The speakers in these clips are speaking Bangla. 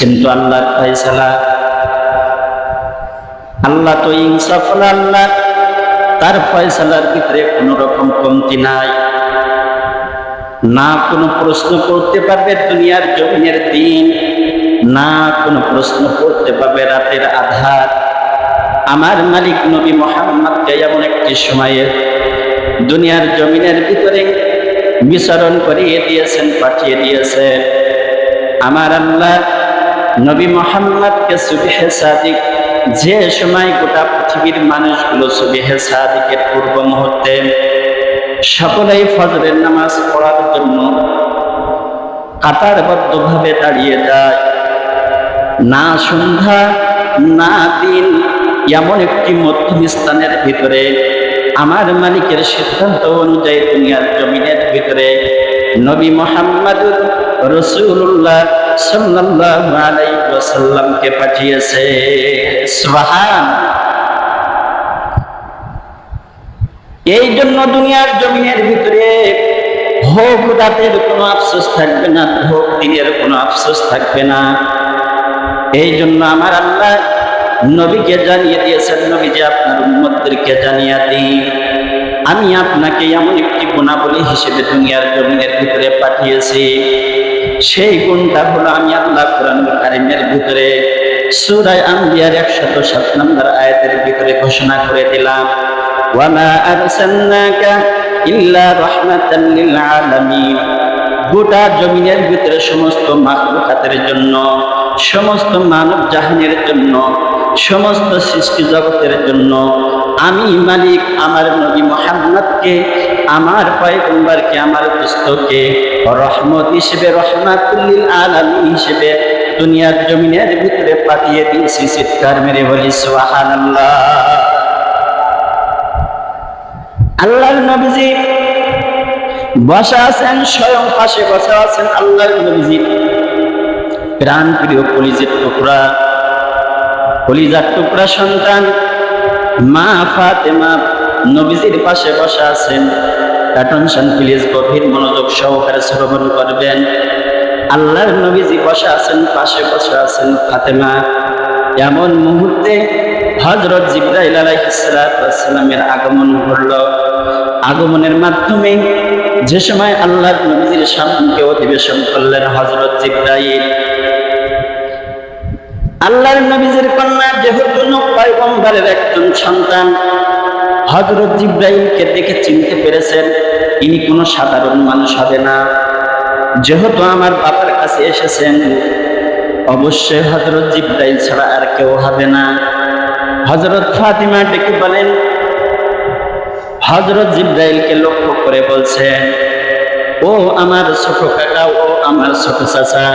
কিন্তু আল্লাহর ফয়সালা, আল্লাহ তো ইনসাফল আল্লাহ, তার ফয়সালার ভিতরে কোনো রকম কমতি নাই। না কোনো প্রশ্ন করতে পারবে দুনিয়ার জমিনের দিন, না কোনো প্রশ্ন করতে পারবে রাতের আধার। আমার মালিক নবী মোহাম্মদকে এমন একটি সময়ে দুনিয়ার জমিনের ভিতরে বিচরণ করিয়ে দিয়েছেন, পাঠিয়ে দিয়েছেন। আমার আল্লাহ নবী মোহাম্মদকে সুবিহে সাদিক, যে সময় গোটা পৃথিবীর মানুষগুলো সুবিহে সাদিকের পূর্ব মুহূর্তে সকলেই ফজরের নামাজ পড়ার জন্য কাতারবদ্ধভাবে দাঁড়িয়ে যায়। না সন্ধ্যা, না দিন, এমন একটি মধ্যম স্থানের ভিতরে, আমার মালিকের সিদ্ধান্ত অনুযায়ী দুনিয়ার জমিনের ভিতরে নবী মোহাম্মদুর রসুল্লাহ পাঠিয়েছে। এই জন্য দুনিয়ার জমিনের ভিতরে কোনো আফসোস থাকবে না দিনের কোনো আফসোস থাকবে না। এই জন্য আমার আল্লাহ নবীকে জানিয়ে দিয়েছেন নবী যে আপনার উম্মতদেরকে জানিয়ে দিই আমি আপনাকে এমন একটি গুণাবলী হিসেবে দুনিয়ার জমিনের ভিতরে পাঠিয়েছি। সেই গুণটা হলো আমি আল্লাহ কোরআন কারিমের ভিতরে সুরায় আম্বিয়ার একশত সাত নম্বর আয়াতের ভিতরে ঘোষণা করে দিলাম। ওয়ামা আরসালনাকা ইল্লা রাহমাতাল লিল আলামিন। গোটা জমিনের ভিতরে সমস্ত মাখলুকাতের জন্য, সমস্ত মানব জাহানের জন্য, সমস্ত সৃষ্টি জগতের জন্য আমি মালিক আমার নবী মোহাম্মদকে আমার পয়গম্বরকে আমার দোস্তকে রহমত হিসেবে রহমাতুল্লিল আলামিন হিসেবে দুনিয়ার জমিনের ভিতরে পাঠিয়ে দিয়েছি চিৎকার মেরে বলি, সুবহানাল্লাহ। আল্লাহর নবীজি বসা আছেন, স্বয়ং পাশে বসা আছেন আল্লাহর নবীজি। প্রাণ প্রিয় কলিজের টুকরা, কলিজার টুকরা সন্তান, মা ফাতেমা নবীজির পাশে বসা আছেন। অ্যাটেনশন প্লিজ গভীর মনোযোগ সহকারে শ্রবণ করবেন। আল্লাহর নবীজি বসা আছেন, পাশে বসে আছেন ফাতেমা। এমন মুহূর্তে হজরত জিব্রাইল আলাইহিসসালামের আগমন ঘটল। আগমনের মাধ্যমে যে সময় আল্লাহর নবীজির সামনে অধিবেশন করলেন হজরত জিব্রাইল। আল্লাহর নবীজির কন্যা যেহেতু পয়গম্বরের একজন সন্তান হজরত জিব্রাইলকে দেখে চিনতে পেরেছেন, ইনি কোনো সাধারণ মানুষ হবে না। যেহেতু আমার বাবার কাছে এসেছেন, অবশ্যই হজরত জিব্রাইল ছাড়া আর কেউ হবে না। হজরত ফাতিমা ডেকে বলেন হজরত জিব্রাইলকে লক্ষ্য করে বলছেন ও আমার ছোট কাকা ও আমার ছোট চাচা।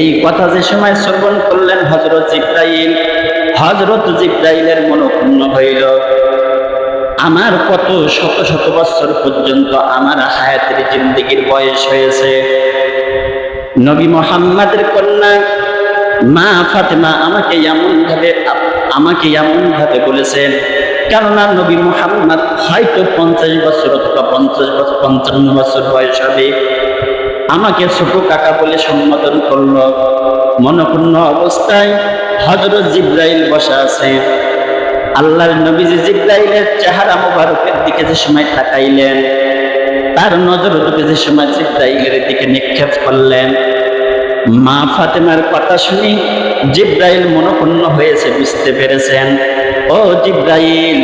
এই কথা যে সময় শ্রবণ করলেন হজরত জিব্রাইল হজরত জিব্রাইলের মনোপূর্ণ হইল। আমার কত শত শত বছর পর্যন্ত আমার হায়াতের জিন্দিগির বয়স হয়েছে। নবী মোহাম্মদের কন্যা মা ফাতেমা আমাকে এমন ভাবে আমাকে এমন ভাবে বলেছেন, কেননা নবী মোহাম্মদ হয়তো পঞ্চাশ বছর অথবা পঞ্চাশ বছর, পঞ্চান্ন বছর বয়স হবে। আমাকে ছোট কাকা বলে সম্বোধন করল। মনপূর্ণ অবস্থায় হজরত জিব্রাইল বসা আছে। আল্লাহর নবীজি জিব্রাইলের চেহারা মোবারকের দিকে যে সময় তাকাইলেন, তার নজর দুটো যে সময় জিব্রাইলের দিকে নিক্ষেপ করলেন। মা ফাতেমার কথা শুনি জিব্রাইল মনপূর্ণ হয়েছে, বুঝতে পেরেছেন। ও জিব্রাইল,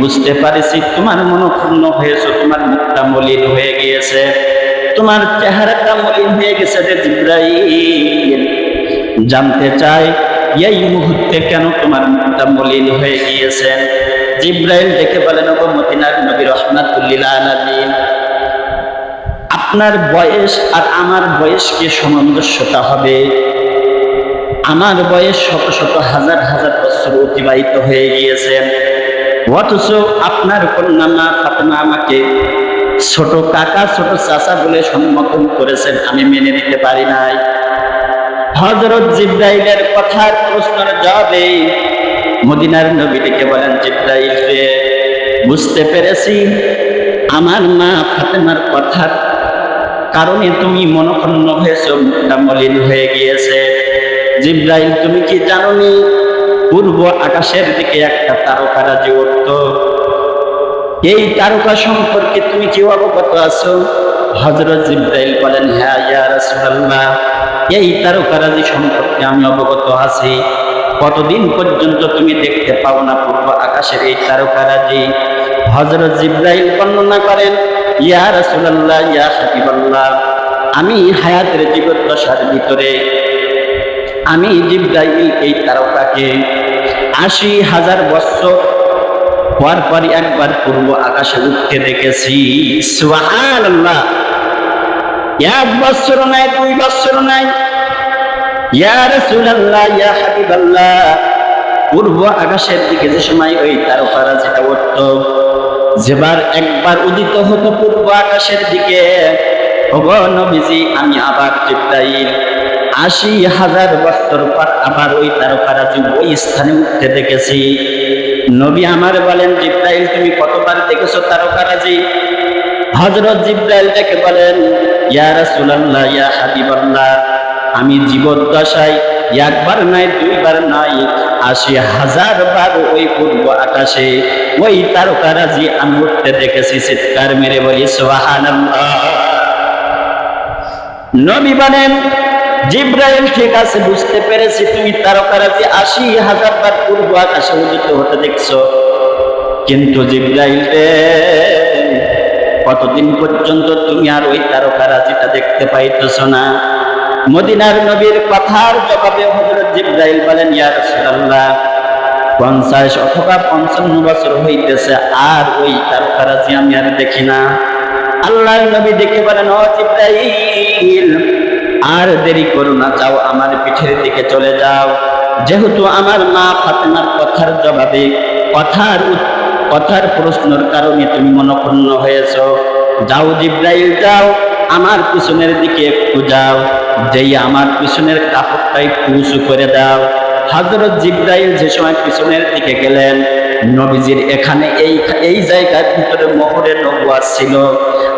বুঝতে পারেছি তোমার মনপূর্ণ হয়েছে, তোমার মুখটা মলিন হয়ে গিয়েছে। তোমার চেহারাটা মলিন হয়ে গেছে রে জিব্রাইল। জানতে চাই এই মুহূর্তে কেন তোমার মুখটা মলিন হয়ে গিয়েছে জিব্রাইল দেখে বলেন, ওগো মদিনার নবী রহমাতুল্লিল আলামিন, আপনার বয়স আর আমার বয়স কি সামঞ্জস্যতা হবে। আমার বয়স শত শত হাজার হাজার বছর অতিবাহিত হয়ে গিয়েছে অথচ আপনার কন্যা মা ফাতেমা আমাকে ছোট কাকা, ছোট চাচা বলে সম্বোধন করেছেন। আমি মেনে নিতে পারি নাই। হজরত জিব্রাইলের কথার প্রশ্নের জবাবে মদিনার নবীটিকে বলেন, জিব্রাইল রে, বুঝতে পেরেছি। আমার মা ফাতেমার কথার কারণে তুমি মনক্ষণ্ণ হয়েছ, মুখটা মলিন হয়ে গিয়েছে। জিব্রাইল, তুমি কি জানোনি? পূর্ব আকাশের দিকে একটা তারকারাজি উঠত। এই তারকা সম্পর্কে তুমি কি অবগত আছো? হজরত জিব্রাইল বলেন হ্যাঁ ইয়া রাসূলুল্লাহ। এই তারকারাজি সম্পর্কে আমি অবগত আছি। কতদিন পর্যন্ত তুমি দেখতে পাও না পূর্ব আকাশের এই তারকারাজি? হজরত জিব্রাইল বর্ণনা করেন, ইয়া রাসূলুল্লাহ, ইয়া হাবিবাল্লাহ, আমি হায়াতের জীবদ্দশার ভিতরে। আমি জিব্রাইল এই তারকাকে আশি হাজার বছর পর পর একবার পূর্ব আকাশে উঠতে দেখেছি। সুবহানাল্লাহ। এক বছর নাই, দুই বছর নাই। ইয়া রাসূলুল্লাহ, ইয়া হাবিবাল্লাহ। পূর্ব আকাশের দিকে যে সময় ওই তারকারা যেটা উঠত, যেবার একবার উদিত হতো পূর্ব আকাশের দিকে, ওগো নবীজি, আমি আবার জিব্রাইল। আশি হাজার বছর পর আবার ওই তারকারাজি ওই স্থানে উঠতে দেখেছি। নবী আমার বলেন, জিব্রাইল, তুমি কতবার দেখেছ তারকারাজি হজরত জিব্রাইল ডেকে বলেন ইয়া রাসূলুল্লাহ, ইয়া হাবিবাল্লাহ। আমি জীবদ্দশায় একবার নয় দুইবার নয় আশি হাজার বার ওই পূর্ব আকাশে ওই তারকারাজি আমি উঠতে দেখেছি, চিৎকার মেরে বলি, সুবহানাল্লাহ। নবী বলেন, জিব্রাইল, ঠিক আছে, বুঝতে পেরেছি, তুমি তারকারাজি আশি হাজার বার পূর্ব আকাশে উদিত হতে দেখছ। কিন্তু জিব্রাইল কতদিন পর্যন্ত তুমি আর ওই তারকারাজিটা দেখতে পাইতেছ না? মদিনার নবীর কথার জবাবে হযরত জিব্রাইল বলেন, ইয়া রাসূলুল্লাহ, পঞ্চাশ অথবা পঞ্চান্ন বছর হইতেছে, আর ওই তারকারাজি আমি আর দেখি না। আল্লাহর নবী দেখে বলেন, ও জিব্রাইল, আর দেরি করো না, যাও আমার পিঠের দিকে চলে যাও। যেহেতু আমার মা ফাতেমার কথার জবাবে কথার উত- কথার প্রশ্নের কারণে তুমি মনক্ষুণ্ণ হয়েছ। যাও জিব্রাইল, যাও। আমার পিছনের দিকে একটু যাও। যেই আমার পিছনের কাপড়টা একটু করে দাও। হজরত জিব্রাইল যে সময় পিছনের দিকে গেলেন, নবীজির এখানে এই এই জায়গার ভিতরে মোহরে নবুয়াত ছিল।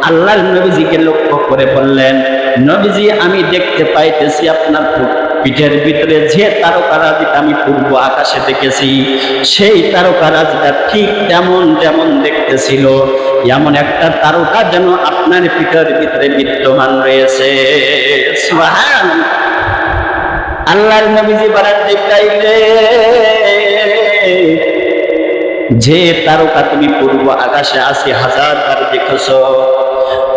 আল্লাহর নবীজিকে লক্ষ্য করে বললেন, নবীজি, আমি দেখতে পাইতেছি আপনার পিঠের ভিতরে যে তারকারাজিটা আমি পূর্ব আকাশে দেখেছি সেই তারকারাজিটা ঠিক তেমন যেমন দেখতেছিল এমন একটা তারকা যেন আপনার পিঠের ভিতরে বিদ্যমান রয়েছে। আল্লাহর নবীজি জিব্রাইল রে, যে তারকা তুমি পূর্ব আকাশে আশি হাজার বার দেখেছ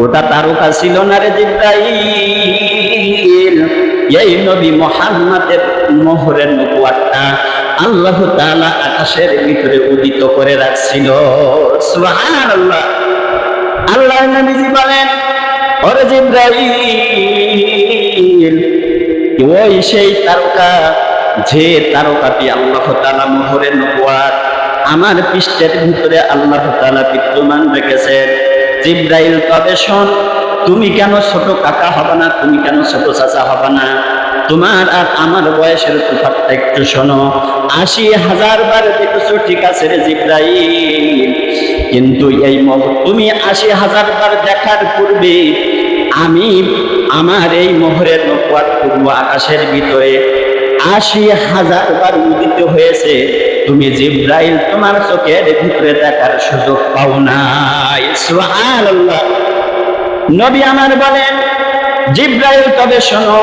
ওটা তারকা ছিল না রে জিব্রাইল। এই নবী মোহাম্মদের মোহরের নবুয়াটা আল্লাহ তাআলা আকাশের ভিতরে উদিত করে রাখছিল। সুবহানাল্লাহ। আল্লাহ নবীজি বলেন, ওরে জিব্রাইল, ওই সেই তারকা, যে তারকাটি আল্লাহ তাআলা মোহরে নবুয়াত আমার পৃষ্ঠের ভিতরে আল্লাহ তাআলা বিদ্যমান রেখেছেন। জিব্রাইল, তবে শোন তুমি কেন ছোট কাকা হবে না? তুমি কেন ছোট চাচা হবে না? তোমার আর আমার বয়সের তুফাতটা একটু শোনো। আশি হাজার বার দেখেছ, ঠিক আছে রে জিব্রাইল। কিন্তু এই তুমি আশি হাজার বার দেখার পূর্বে আমি আমার এই মোহরের নকুয়ার পূর্ব আকাশের ভিতরে আশি হাজার বার উদিত হয়েছে। তুমি জিব্রাইল, তোমার চোখের ভিতরে দেখার সুযোগ পাও নাই। সুবহানাল্লাহ। নবী আমার বলেন, জিব্রাইল তবে শোনো,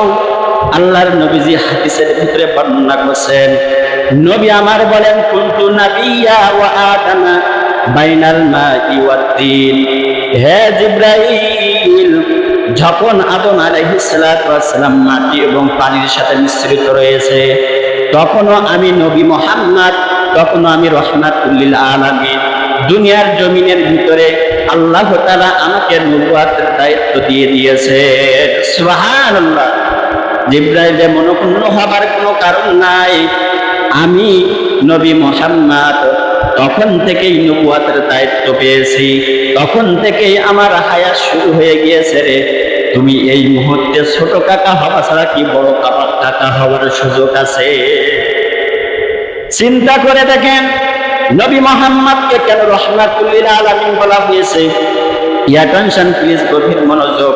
আল্লাহর নবীজি হাদিসের ভিতরে বর্ণনা করছেন, নবী আমার বলেন, কুনতু নাবিয়্যা ওয়া আদামা বাইনাল মাই ওয়াত তিন। হে জিব্রাইল, যখন আদম আলাইহিস সালাম মাটি এবং পানির সাথে মিশ্রিত রয়েছে, তখনও আমি নবী মোহাম্মদ, তখনও আমি রহমাতুল্লিল আলামিন। দুনিয়ার জমিনের ভিতরে আল্লাহ তাআলা আমাকে নবুয়াতের দায়িত্ব দিয়ে দিয়েছে। সুবহানাল্লাহ। জিব্রাইলে মনক্ষুণ্ণ হবার কোনো কারণ নাই। আমি নবী মোহাম্মদ তখন থেকেই নবুয়াতের দায়িত্ব পেয়েছি। তখন থেকেই আমার হায়াত শুরু হয়ে গিয়েছে রে। তুমি এই মুহূর্তে ছোট কাকা হওয়া ছাড়া কি বড় কাকা হওয়ার সুযোগ আছে? চিন্তা করে দেখেন নবী মোহাম্মদকে কেন রহমাতুল্লিল আলামিন বলা হয়েছে? ইয়াটেনশন প্লিজ গভীর মনোযোগ।